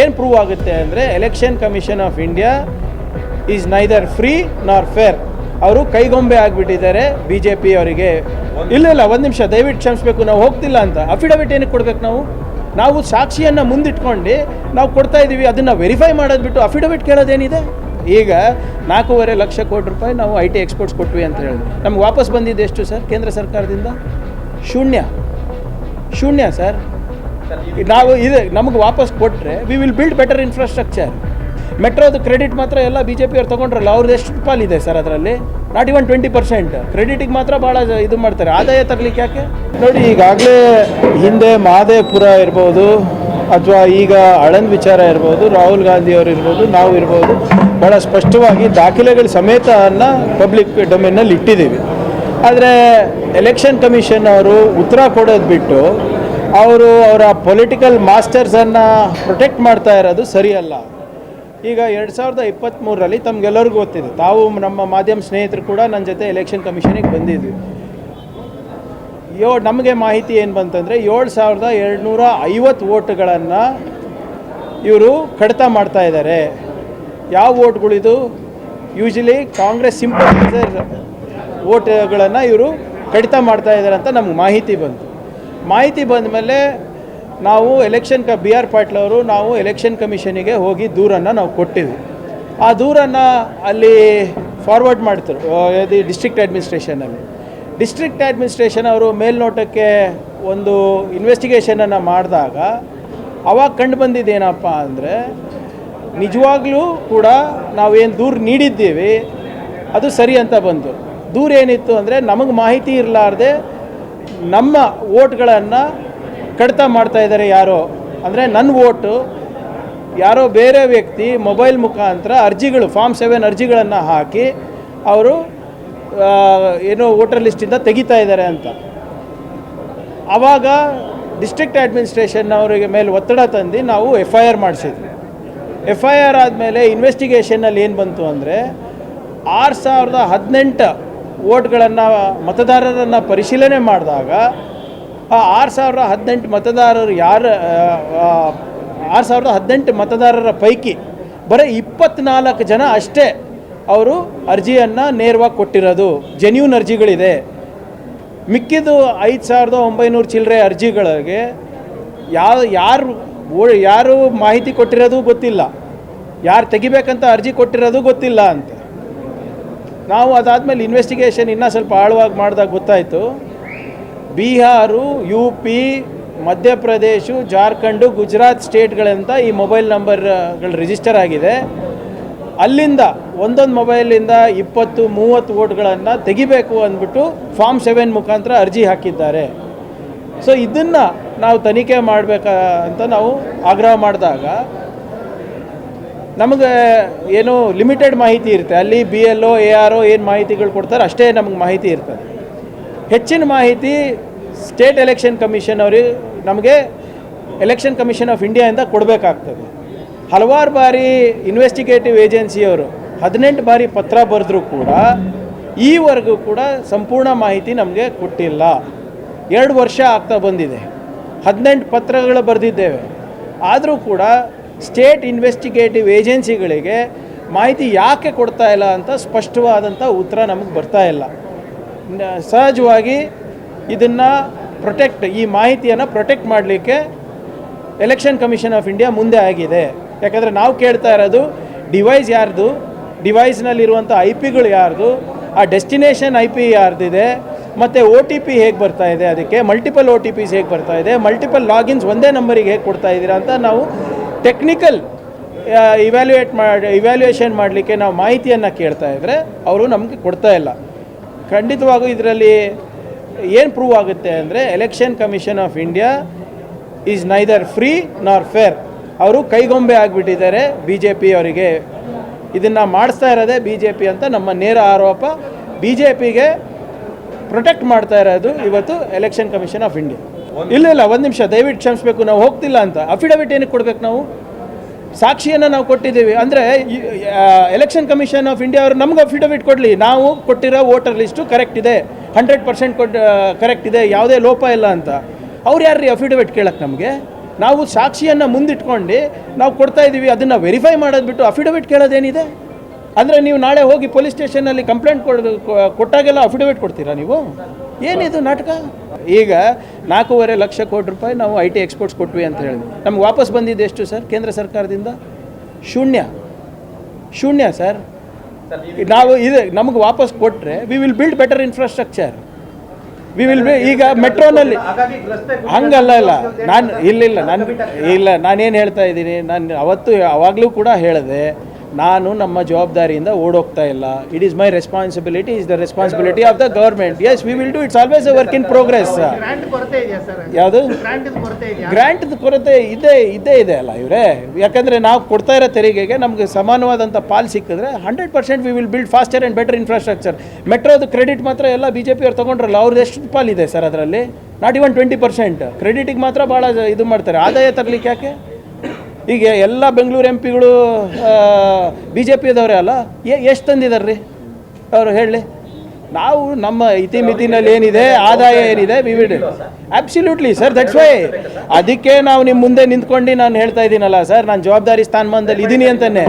ಏನು ಪ್ರೂವ್ ಆಗುತ್ತೆ ಅಂದರೆ election commission of India is neither free nor fair ಅವರು ಕೈಗೊಂಬೆ ಆಗಿಬಿಟ್ಟಿದ್ದಾರೆ ಬಿ ಜೆ ಪಿ ಅವರಿಗೆ. ಇಲ್ಲ ಇಲ್ಲ, ಒಂದು ನಿಮಿಷ, ದಯವಿಟ್ಟು ಕ್ಷಮಿಸಬೇಕು, ನಾವು ಹೋಗ್ತಿಲ್ಲ ಅಂತ. ಅಫಿಡವಿಟ್ ಏನಕ್ಕೆ ಕೊಡ್ಬೇಕು ನಾವು? ನಾವು ಸಾಕ್ಷಿಯನ್ನು ಮುಂದಿಟ್ಕೊಂಡು ನಾವು ಕೊಡ್ತಾ ಇದ್ದೀವಿ ಅದನ್ನು ವೆರಿಫೈ ಮಾಡೋದು ಬಿಟ್ಟು ಅಫಿಡವಿಟ್ ಕೇಳೋದೇನಿದೆ? ಈಗ ನಾಲ್ಕೂವರೆ ಲಕ್ಷ ಕೋಟಿ ರೂಪಾಯಿ ನಾವು ಐ ಟಿ ಎಕ್ಸ್ಪೋರ್ಟ್ಸ್ ಕೊಟ್ವಿ ಅಂತ ಹೇಳಿದ್ರು. ನಮ್ಗೆ ವಾಪಸ್ ಬಂದಿದ್ದು ಎಷ್ಟು ಸರ್? ಕೇಂದ್ರ ಸರ್ಕಾರದಿಂದ? ಶೂನ್ಯ. ಶೂನ್ಯ ಸರ್. ನಾವು ಇದೆ ನಮಗೆ ವಾಪಸ್ ಕೊಟ್ಟರೆ we will build better infrastructure ಮೆಟ್ರೋದು credit ಮಾತ್ರ ಎಲ್ಲ ಬಿ ಜೆ ಪಿಯವ್ರು ತೊಗೊಂಡ್ರಲ್ಲ ಅವ್ರದ್ದು ಎಷ್ಟು ಪಾಲಿದೆ ಸರ್ ಅದರಲ್ಲಿ? ನಾಟ್ ಇವನ್ ಟ್ವೆಂಟಿ ಪರ್ಸೆಂಟ್ ಕ್ರೆಡಿಟಿಗೆ ಮಾತ್ರ ಭಾಳ ಇದು ಮಾಡ್ತಾರೆ. ಆದಾಯ ತರಲಿಕ್ಕೆ ಯಾಕೆ? ನೋಡಿ, ಈಗಾಗಲೇ ಹಿಂದೆ ಮಹದೇವಪುರ ಇರ್ಬೋದು, ಅಥವಾ ಈಗ ಅಳನ್ ವಿಚಾರ ಇರ್ಬೋದು, ರಾಹುಲ್ ಗಾಂಧಿ ಅವರು ಇರ್ಬೋದು, ನಾವು ಇರ್ಬೋದು ಭಾಳ ಸ್ಪಷ್ಟವಾಗಿ ದಾಖಲೆಗಳ ಸಮೇತನ ಪಬ್ಲಿಕ್ ಡೊಮೇನಲ್ಲಿ ಇಟ್ಟಿದ್ದೀವಿ. ಆದರೆ ಎಲೆಕ್ಷನ್ ಕಮಿಷನ್ ಅವರು ಉತ್ತರ ಕೊಡೋದು ಬಿಟ್ಟು ಅವರು ಅವರ ಪೊಲಿಟಿಕಲ್ ಮಾಸ್ಟರ್ಸನ್ನು ಪ್ರೊಟೆಕ್ಟ್ ಮಾಡ್ತಾ ಇರೋದು ಸರಿಯಲ್ಲ. ಈಗ ಎರಡು ಸಾವಿರದ ಇಪ್ಪತ್ತ್ಮೂರರಲ್ಲಿ ತಮಗೆಲ್ಲರಿಗೂ ಗೊತ್ತಿದೆ, ತಾವು ನಮ್ಮ ಮಾಧ್ಯಮ ಸ್ನೇಹಿತರು ಕೂಡ ನನ್ನ ಜೊತೆ ಎಲೆಕ್ಷನ್ ಕಮಿಷನಿಗೆ ಬಂದಿದ್ವಿ. ಯೋ, ನಮಗೆ ಮಾಹಿತಿ ಏನು ಬಂತಂದರೆ, ಏಳು ಸಾವಿರದ ಎರಡುನೂರ ಐವತ್ತು ಓಟ್ಗಳನ್ನು ಇವರು ಕಡಿತ ಮಾಡ್ತಾ ಇದ್ದಾರೆ ಯಾವ ಓಟ್ಗಳಿದು ಯೂಶಲಿ ಕಾಂಗ್ರೆಸ್ ಸಿಂಪಲ್ ಓಟ್ಗಳನ್ನು ಇವರು ಕಡಿತ ಮಾಡ್ತಾ ಇದ್ದಾರೆ ಅಂತ ನಮ್ಗೆ ಮಾಹಿತಿ ಬಂತು. ಮಾಹಿತಿ ಬಂದ ಮೇಲೆ ನಾವು ಎಲೆಕ್ಷನ್ ಕ ಬಿ ಆರ್ ಪಾಟೀಲ್ ಅವರು ನಾವು ಎಲೆಕ್ಷನ್ ಕಮಿಷನಿಗೆ ಹೋಗಿ ದೂರನ್ನು ನಾವು ಕೊಟ್ಟಿದ್ವಿ. ಆ ದೂರನ್ನು ಅಲ್ಲಿ ಫಾರ್ವರ್ಡ್ ಮಾಡ್ತಾರೆ ಇದು ಡಿಸ್ಟ್ರಿಕ್ಟ್ ಅಡ್ಮಿನಿಸ್ಟ್ರೇಷನಲ್ಲಿ ಡಿಸ್ಟ್ರಿಕ್ಟ್ ಅಡ್ಮಿನಿಸ್ಟ್ರೇಷನ್ ಅವರು ಮೇಲ್ನೋಟಕ್ಕೆ ಒಂದು ಇನ್ವೆಸ್ಟಿಗೇಷನನ್ನು ಮಾಡಿದಾಗ ಅವಾಗ ಕಂಡು ಬಂದಿದ್ದೇನಪ್ಪ ಅಂದರೆ, ನಿಜವಾಗ್ಲೂ ಕೂಡ ನಾವೇನು ದೂರು ನೀಡಿದ್ದೀವಿ, ಅದು ಸರಿ ಅಂತ ಬಂತು. ದೂರ ಏನಿತ್ತು ಅಂದರೆ ನಮಗೆ ಮಾಹಿತಿ ಇರಲಾರ್ದೆ ನಮ್ಮ ಓಟ್ಗಳನ್ನು ಕಡಿತ ಮಾಡ್ತಾ ಇದ್ದಾರೆ ಯಾರೋ, ಅಂದರೆ ನನ್ನ ಓಟು ಯಾರೋ ಬೇರೆ ವ್ಯಕ್ತಿ ಮೊಬೈಲ್ ಮುಖಾಂತರ ಅರ್ಜಿಗಳು, ಫಾರ್ಮ್ ಸೆವೆನ್ ಅರ್ಜಿಗಳನ್ನು ಹಾಕಿ ಅವರು ಏನು ವೋಟರ್ ಲಿಸ್ಟಿಂದ ತೆಗಿತಾ ಇದ್ದಾರೆ ಅಂತ. ಆವಾಗ ಡಿಸ್ಟ್ರಿಕ್ಟ್ ಅಡ್ಮಿನಿಸ್ಟ್ರೇಷನ್ ಅವರಿಗೆ ಮೇಲೆ ಒತ್ತಡ ತಂದು ನಾವು ಎಫ್ ಐ ಆರ್ ಮಾಡಿಸಿದ್ವಿ. ಎಫ್ ಐ ಆರ್ ಆದಮೇಲೆ ಇನ್ವೆಸ್ಟಿಗೇಷನ್ನಲ್ಲಿ ಏನು ಬಂತು ಅಂದರೆ, ಆರು ಸಾವಿರದ ಹದಿನೆಂಟು ಓಟ್ಗಳನ್ನು ಮತದಾರರನ್ನು ಪರಿಶೀಲನೆ ಮಾಡಿದಾಗ, ಆ ಆರು ಸಾವಿರದ ಹದಿನೆಂಟು ಮತದಾರರು ಯಾರು ಆರು ಸಾವಿರದ ಹದಿನೆಂಟು ಮತದಾರರ ಪೈಕಿ ಬರೀ ಇಪ್ಪತ್ನಾಲ್ಕು ಜನ ಅಷ್ಟೇ ಅವರು ಅರ್ಜಿಯನ್ನು ನೇರವಾಗಿ ಕೊಟ್ಟಿರೋದು. ಜೆನ್ಯೂನ್ ಅರ್ಜಿಗಳಿದೆ. ಮಿಕ್ಕಿದ್ದು ಐದು ಸಾವಿರದ ಒಂಬೈನೂರು ಚಿಲ್ಲರೆ ಅರ್ಜಿಗಳಿಗೆ ಯಾವ, ಯಾರು ಯಾರು ಮಾಹಿತಿ ಕೊಟ್ಟಿರೋದು ಗೊತ್ತಿಲ್ಲ. ಯಾರು ತೆಗಿಬೇಕಂತ ಅರ್ಜಿ ಕೊಟ್ಟಿರೋದು ಗೊತ್ತಿಲ್ಲ ಅಂತ. ನಾವು ಅದಾದಮೇಲೆ ಇನ್ವೆಸ್ಟಿಗೇಷನ್ ಇನ್ನೂ ಸ್ವಲ್ಪ ಆಳವಾಗಿ ಮಾಡಿದಾಗ ಗೊತ್ತಾಯಿತು. ಬಿಹಾರು ಯು ಪಿ ಮಧ್ಯಪ್ರದೇಶ, ಜಾರ್ಖಂಡು, ಗುಜರಾತ್ ಸ್ಟೇಟ್ಗಳಂತ ಈ ಮೊಬೈಲ್ ನಂಬರ್ಗಳು ರಿಜಿಸ್ಟರ್ ಆಗಿದೆ. ಅಲ್ಲಿಂದ ಒಂದೊಂದು ಮೊಬೈಲಿಂದ ಇಪ್ಪತ್ತು, ಮೂವತ್ತು ಓಟ್ಗಳನ್ನು ತೆಗಿಬೇಕು ಅಂದ್ಬಿಟ್ಟು ಫಾರ್ಮ್ ಸೆವೆನ್ ಮುಖಾಂತರ ಅರ್ಜಿ ಹಾಕಿದ್ದಾರೆ. ಸೊ ಇದನ್ನು ನಾವು ತನಿಖೆ ಮಾಡಬೇಕ ಅಂತ ನಾವು ಆಗ್ರಹ ಮಾಡಿದಾಗ ನಮಗೆ ಏನು ಲಿಮಿಟೆಡ್ ಮಾಹಿತಿ ಇರುತ್ತೆ. ಅಲ್ಲಿ B L O A R O ಏನು ಮಾಹಿತಿಗಳು ಕೊಡ್ತಾರೆ ಅಷ್ಟೇ ನಮಗೆ ಮಾಹಿತಿ ಇರ್ತದೆ. ಹೆಚ್ಚಿನ ಮಾಹಿತಿ ಸ್ಟೇಟ್ ಎಲೆಕ್ಷನ್ ಕಮಿಷನ್ ಅವರು ನಮಗೆ ಎಲೆಕ್ಷನ್ ಕಮಿಷನ್ ಆಫ್ ಇಂಡಿಯಾಯಿಂದ ಕೊಡಬೇಕಾಗ್ತದೆ. ಹಲವಾರು ಬಾರಿ ಇನ್ವೆಸ್ಟಿಗೇಟಿವ್ ಏಜೆನ್ಸಿಯವರು ಹದಿನೆಂಟು ಬಾರಿ ಪತ್ರ ಬರೆದ್ರೂ ಕೂಡ ಈವರೆಗೂ ಕೂಡ ಸಂಪೂರ್ಣ ಮಾಹಿತಿ ನಮಗೆ ಕೊಟ್ಟಿಲ್ಲ. ಎರಡು ವರ್ಷ ಆಗ್ತಾ ಬಂದಿದೆ. ಹದಿನೆಂಟು ಪತ್ರಗಳು ಬರೆದಿದ್ದೇವೆ. ಆದರೂ ಕೂಡ ಸ್ಟೇಟ್ ಇನ್ವೆಸ್ಟಿಗೇಟಿವ್ ಏಜೆನ್ಸಿಗಳಿಗೆ ಮಾಹಿತಿ ಯಾಕೆ ಕೊಡ್ತಾ ಇಲ್ಲ ಅಂತ ಸ್ಪಷ್ಟವಾದಂಥ ಉತ್ತರ ನಮಗೆ ಬರ್ತಾ ಇಲ್ಲ. ಸಹಜವಾಗಿ ಇದನ್ನು ಪ್ರೊಟೆಕ್ಟ್, ಈ ಮಾಹಿತಿಯನ್ನು ಪ್ರೊಟೆಕ್ಟ್ ಮಾಡಲಿಕ್ಕೆ ಎಲೆಕ್ಷನ್ ಕಮಿಷನ್ ಆಫ್ ಇಂಡಿಯಾ ಮುಂದೆ ಆಗಿದೆ. ಯಾಕಂದರೆ ನಾವು ಕೇಳ್ತಾ ಇರೋದು, ಡಿವೈಸ್ ಯಾರ್ದು? ಡಿವೈಸ್ನಲ್ಲಿರುವಂಥ ಐ ಪಿಗಳು ಯಾರ್ದು? ಆ ಡೆಸ್ಟಿನೇಷನ್ ಐ ಪಿ ಯಾರ್ದಿದೆ? ಮತ್ತು ಒ ಟಿ ಪಿ ಹೇಗೆ ಬರ್ತಾ ಇದೆ? ಅದಕ್ಕೆ ಮಲ್ಟಿಪಲ್ ಒ ಟಿ ಪಿಸ್ ಹೇಗೆ ಬರ್ತಾ ಇದೆ? ಮಲ್ಟಿಪಲ್ ಲಾಗಿನ್ಸ್ ಒಂದೇ ನಂಬರಿಗೆ ಹೇಗೆ ಕೊಡ್ತಾ ಇದ್ದೀರಾ ಅಂತ ನಾವು ಟೆಕ್ನಿಕಲ್ ಇವ್ಯಾಲ್ಯೂಯೇಟ್ ಮಾಡಿ ಇವ್ಯಾಲ್ಯೂಯೇಷನ್ ಮಾಡಲಿಕ್ಕೆ ನಾವು ಮಾಹಿತಿಯನ್ನು ಕೇಳ್ತಾ ಇದ್ದರೆ ಅವರು ನಮಗೆ ಕೊಡ್ತಾ ಇಲ್ಲ. ಖಂಡಿತವಾಗೂ ಇದರಲ್ಲಿ ಏನು ಪ್ರೂವ್ ಆಗುತ್ತೆ ಅಂದರೆ election commission of India is neither free nor fair ಅವರು ಕೈಗೊಂಬೆ ಆಗಿಬಿಟ್ಟಿದ್ದಾರೆ ಬಿ ಜೆ ಪಿ ಅವರಿಗೆ. ಇದನ್ನು ಮಾಡಿಸ್ತಾ ಇರೋದೇ ಬಿ ಜೆ ಪಿ ಅಂತ ನಮ್ಮ ನೇರ ಆರೋಪ. ಬಿ ಜೆ ಪಿಗೆ ಪ್ರೊಟೆಕ್ಟ್ ಮಾಡ್ತಾ ಇರೋದು ಇವತ್ತು ಎಲೆಕ್ಷನ್ ಕಮಿಷನ್ ಆಫ್ ಇಂಡಿಯಾ ಇಲ್ಲ ಇಲ್ಲ, ಒಂದು ನಿಮಿಷ, ದಯವಿಟ್ಟು ಕ್ಷಮಿಸಬೇಕು, ನಾವು ಹೋಗ್ತಿಲ್ಲ ಅಂತ. ಅಫಿಡವಿಟ್ ಏನಕ್ಕೆ ಕೊಡಬೇಕು ನಾವು? ಸಾಕ್ಷಿಯನ್ನು ನಾವು ಕೊಟ್ಟಿದ್ದೀವಿ. ಅಂದರೆ ಎಲೆಕ್ಷನ್ ಕಮಿಷನ್ ಆಫ್ ಇಂಡಿಯಾ ಅವರು ನಮ್ಗೆ ಅಫಿಡವಿಟ್ ಕೊಡಲಿ. ನಾವು ಕೊಟ್ಟಿರೋ ವೋಟರ್ ಲಿಸ್ಟು ಕರೆಕ್ಟ್ ಇದೆ. ಹಂಡ್ರೆಡ್ ಪರ್ಸೆಂಟ್ ಕೊಟ್ಟು ಕರೆಕ್ಟ್ ಇದೆ. ಯಾವುದೇ ಲೋಪ ಇಲ್ಲ ಅಂತ. ಅವ್ರು ಯಾರು ರೀ ಅಫಿಡವಿಟ್ ಕೇಳಕ್ಕೆ ನಮಗೆ? ನಾವು ಸಾಕ್ಷಿಯನ್ನು ಮುಂದಿಟ್ಕೊಂಡು ನಾವು ಕೊಡ್ತಾ ಇದ್ದೀವಿ. ಅದನ್ನು ವೆರಿಫೈ ಮಾಡೋದು ಬಿಟ್ಟು ಅಫಿಡವಿಟ್ ಕೇಳೋದೇನಿದೆ? ಅಂದರೆ ನೀವು ನಾಳೆ ಹೋಗಿ ಪೊಲೀಸ್ ಸ್ಟೇಷನಲ್ಲಿ ಕಂಪ್ಲೇಂಟ್ ಕೊಡೋದು ಕೊಟ್ಟಾಗೆಲ್ಲ ಅಫಿಡವಿಟ್ ಕೊಡ್ತೀರಾ ನೀವು? ಏನಿದು ನಾಟಕ? ಈಗ ನಾಲ್ಕೂವರೆ ಲಕ್ಷ ಕೋಟಿ ರೂಪಾಯಿ ನಾವು ಐ ಟಿ ಎಕ್ಸ್ಪೋರ್ಟ್ಸ್ ಕೊಟ್ವಿ ಅಂತ ಹೇಳಿದ್ವಿ. ನಮ್ಗೆ ವಾಪಸ್ ಬಂದಿದ್ದು ಎಷ್ಟು ಸರ್? ಕೇಂದ್ರ ಸರ್ಕಾರದಿಂದ? ಶೂನ್ಯ. ಶೂನ್ಯ ಸರ್. ನಾವು ಇದು ನಮಗೆ ವಾಪಸ್ ಕೊಟ್ಟರೆ we will build better infrastructure we will be ಈಗ ಮೆಟ್ರೋನಲ್ಲಿ ಹಂಗಲ್ಲ, ಇಲ್ಲ. ನಾನು ಇಲ್ಲ ಇಲ್ಲ. ನಾನು ಇಲ್ಲ. ನಾನೇನು ಹೇಳ್ತಾ ಇದ್ದೀನಿ? ನಾನು ಅವತ್ತು ಅವಾಗಲೂ ಕೂಡ ಹೇಳಿದೆ. ನಾನು ನಮ್ಮ ಜವಾಬ್ದಾರಿಯಿಂದ ಓಡೋಗ್ತಾ ಇಲ್ಲ. It is my responsibility is the responsibility of the government as we will do it's always a work in progress ಯಾವುದು? ಗ್ರಾಂಟ್ ಕೊರತೆ ಇದೆ ಗ್ರ್ಯಾಂಟ್ ಕೊರತೆ ಇದೇ ಇದ್ದೇ ಇದೆ ಅಲ್ಲ ಇವರೇ. ಯಾಕಂದರೆ ನಾವು ಕೊಡ್ತಾ ಇರೋ ತೆರಿಗೆಗೆ ನಮಗೆ ಸಮಾನವಾದಂಥ ಪಾಲ್ ಸಿಕ್ಕಿದ್ರೆ hundred percent we will build faster and better infrastructure ಮೆಟ್ರೋದು credit ಮಾತ್ರ ಎಲ್ಲ ಬಿ ಜೆ ಪಿಯವ್ರು ತೊಗೊಂಡ್ರಲ್ಲ ಅವ್ರದ್ದು ಎಷ್ಟು ಪಾಲಿದೆ ಸರ್ ಅದರಲ್ಲಿ? ನಾಟ್ ಇವನ್ ಟ್ವೆಂಟಿ ಪರ್ಸೆಂಟ್ ಕ್ರೆಡಿಟಿಗೆ ಮಾತ್ರ ಭಾಳ ಇದು ಮಾಡ್ತಾರೆ. ಆದಾಯ ತರಲಿಕ್ಕೆ ಯಾಕೆ? ಈಗ ಎಲ್ಲ ಬೆಂಗಳೂರು ಎಂ ಪಿಗಳು ಬಿ ಜೆ ಪಿದವರೇ ಅಲ್ಲ ಎಷ್ಟು ತಂದಿದ್ದಾರೆ ರೀ ಅವರು ಹೇಳಿ. ನಾವು ನಮ್ಮ ಇತಿಮಿತಿನಲ್ಲಿ ಏನಿದೆ, ಆದಾಯ ಏನಿದೆ we with sir that's why ಅದಕ್ಕೆ ನಾವು ನಿಮ್ಮ ಮುಂದೆ ನಿಂತ್ಕೊಂಡು ನಾನು ಹೇಳ್ತಾ ಇದ್ದೀನಲ್ಲ ಸರ್ ನಾನು ಜವಾಬ್ದಾರಿ ಸ್ಥಾನಮಾನದಲ್ಲಿ ಇದ್ದೀನಿ ಅಂತಾನೆ